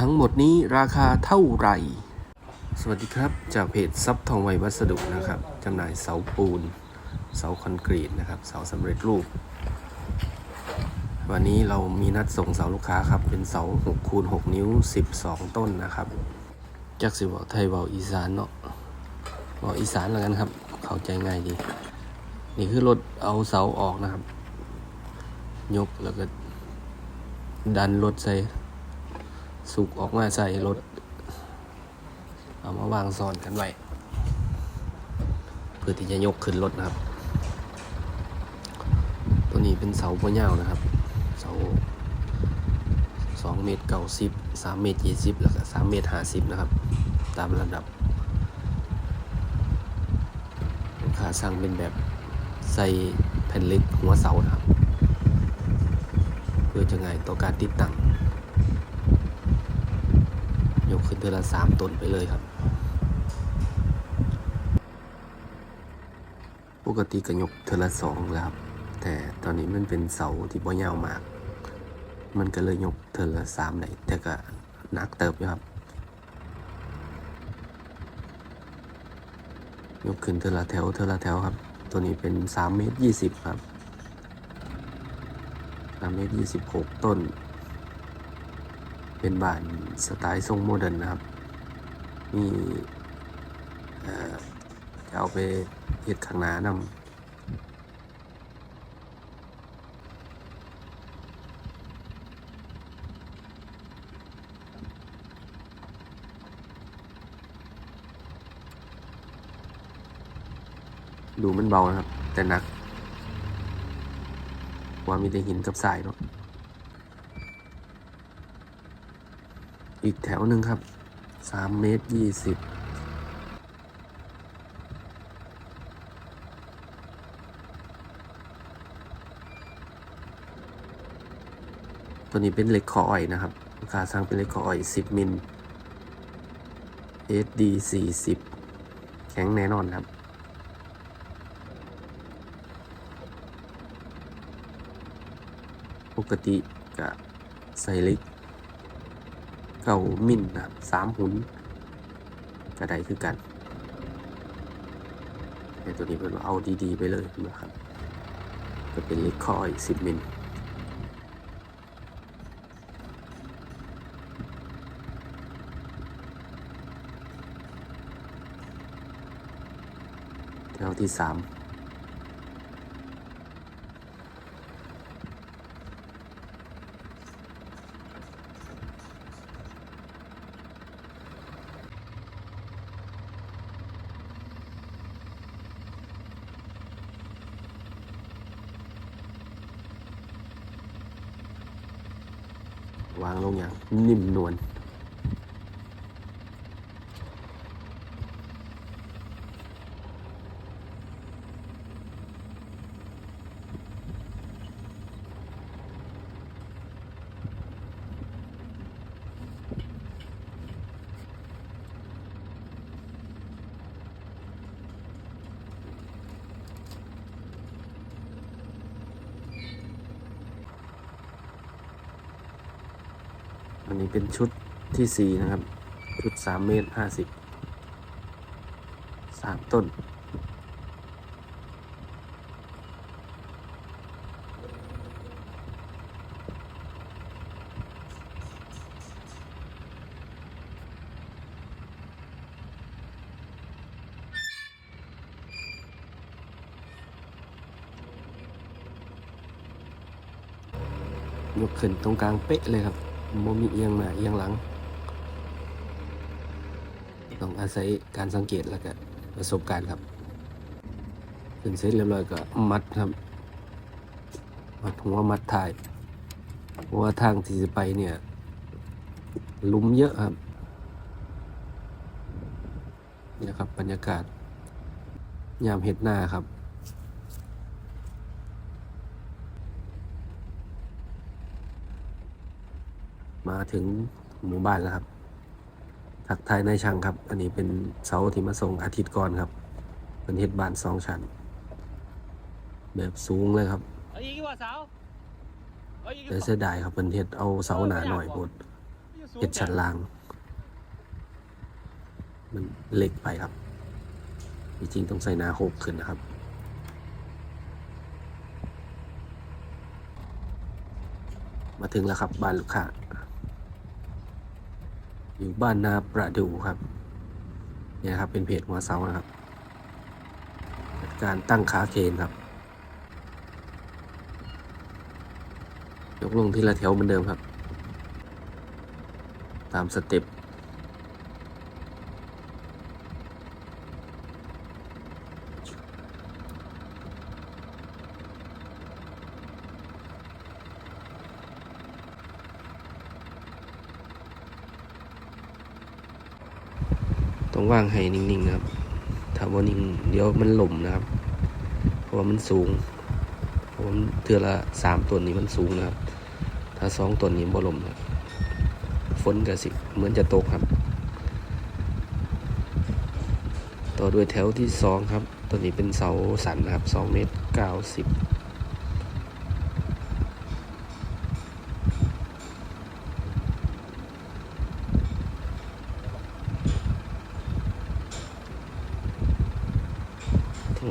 ทั้งหมดนี้ราคาเท่าไหร่ สวัสดีครับ จากเพจซับทองไววัสดุนะครับจำหน่ายเสาปูน เสาคอนกรีตนะครับ เสาสำเร็จรูป วันนี้เรามีนัดส่งเสาลูกค้าครับ เป็นเสา6คูณ6นิ้ว 12 ต้นนะครับ จากสิเวาไทยเวาอีสานเนาะเวาอีสานแล้วกันครับ เข้าใจง่ายดี นี่คือรถเอาเสาออกนะครับ ยกแล้วก็ดันรถใส่ สุกออกมาใส่รถ เอามาวางซ้อนกันไว้ เพื่อที่จะยกขึ้นรถนะครับ ตัวนี้เป็นเสาปัวยาวนะครับ เสาสองเมตรเก้าสิบสามเมตรยี่สิบแล้วก็สามเมตรห้าสิบนะครับ ตามระดับลูกค้าสั่งเป็นแบบใส่แผ่นเล็กหัวเสานะครับ เพื่อจะง่ายต่อการติดตั้ง ยกขึ้นเทอละสามต้นไปเลยครับ ปกติก็ยกเทอละสองแล้วครับแต่ตอนนี้มันเป็นเสาที่บ่ยาวมาก มันก็เลยยกเทอละสามได้แต่ก็หนักเติบอยู่ครับ ยกขึ้นเทอละแถวเทอละแถวครับ ตัวนี้เป็นสามเมตรยี่สิบครับสามเมตรยี่สิบหกต้น เป็นบ้านสไตล์ทรงโมเดิร์นนะครับ มีจะเอาไปเฮ็ดข้างหน้านำดูมันเบานะครับ แต่หนักว่ามีแต่หินกับทรายเนาะ อีกแถวหนึ่งครับสามเมตรยี่สิบตัวนี้เป็นเหล็กขออ่อยนะครับลูกค้าสร้างเป็นเหล็กขออ่อยสิบมิล SD สี่สิบแข็งแน่นอนครับปกติก็ใส่เหล็ก เก่ามินนะครับสามหุนกระไดคือกันแต่ตัวนี้เป็นเอาดีๆ ไปเลยนะครับ ก็เป็นเล็กคอยสิบมิลแถวที่สาม วางลงอย่างนิ่มนวล อันนี้เป็นชุดที่สี่นะครับ ชุดสามเมตรห้าสิบสามต้น ยกขึ้นตรงกลางเป๊ะเลยครับ โมมีเอียงหน้าเอียงหลัง ต้องอาศัยการสังเกตแล้วก็ประสบการณ์ครับขึ้นเสร็จเรียบร้อยก็มัดครับ มัดหัวมัดท้ายเพราะว่าทางที่จะไปเนี่ยลุมเยอะครับนี่นะครับบรรยากาศยามเห็ดหน้าครับ มาถึงหมู่บ้านแล้วครับ ทักทายนายช่างครับ อันนี้เป็นเสาที่มาส่งอาทิตย์ก่อนครับ เป็นเฮ็ดบ้านสองชั้น แบบสูงเลยครับเอาอีกว่าเสาเอาอีกแต่เสียดายครับเป็นเฮ็ดเอาเสาหนาหน่อยโพดสเห็ดชั้นล่าง มันเล็กไปครับ จริงๆต้องใส่หนาโคกขึ้นนะครับมาถึงแล้วครับบ้านลูกค้า อยู่บ้านนาประดูครับ เนี่ยครับเป็นเพจหัวเสานะครับ การตั้งขาเคนครับ ยกลงทีละแถวเหมือนเดิมครับ ตามสเต็ป ว่างให้นิ่งๆนะครับถ้าว่านิ่งเดี๋ยวมันหล่มนะครับ เพราะว่ามันสูงเพราะว่ามันเทือละสามตัวนี้มันสูงนะครับ ถ้าสองตัวนี้บ่หล่มนะครับฝนก็สิเหมือนจะตกครับ ต่อด้วยแถวที่สองครับ ตัวนี้เป็นเสาสันนะครับสองเมตรเก้าสิบ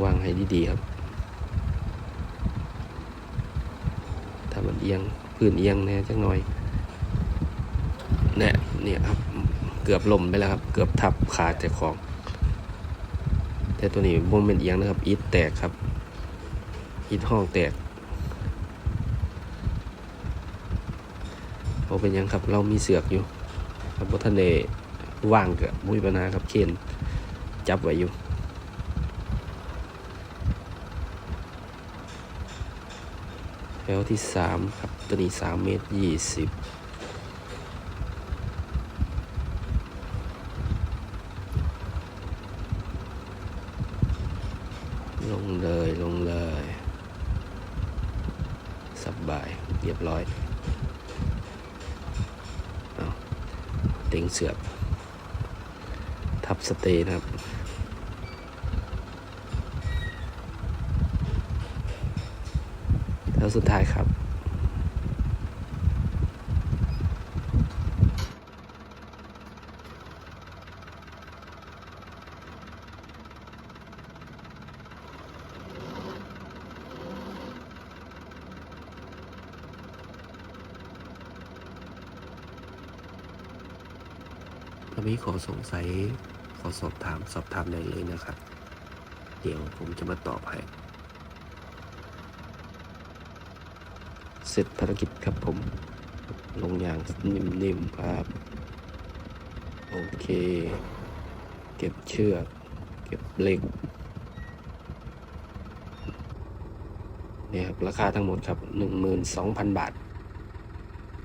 วางให้ดีๆครับ ถ้ามันเอียงพื้นเอียงแน่จังหน่อยเนี่ยเนี่ยครับ เกือบล่มไปแล้วครับ เกือบทับขาดจาของ แต่ตัวนี้บนเป็นเอียงนะครับอิฐแตกครับอิฐห้องแตกเอาเป็นยังครับ เรามีเสือกอยู่ ครับบท่านเดว่างกับมุ้ยปัญหาครับเคนจับไว้อยู่ แถวที่สามครับ ตัวนี้สามเมตรยี่สิบลงเลยลงเลยสบายเรียบร้อยเอาเต็งเสือกทับสเตย์นะครับ แล้ว สุดท้ายครับถ้ามีขอสงสัยขอสอบถามสอบถามได้เลยนะครับ เดี๋ยวผมจะมาตอบให้ เสร็จภารกิจครับผม ลงอย่างนิ่มๆครับ โอเค เก็บเชือก เก็บเหล็กเนี่ยครับราคาทั้งหมดครับ 12,000 บาท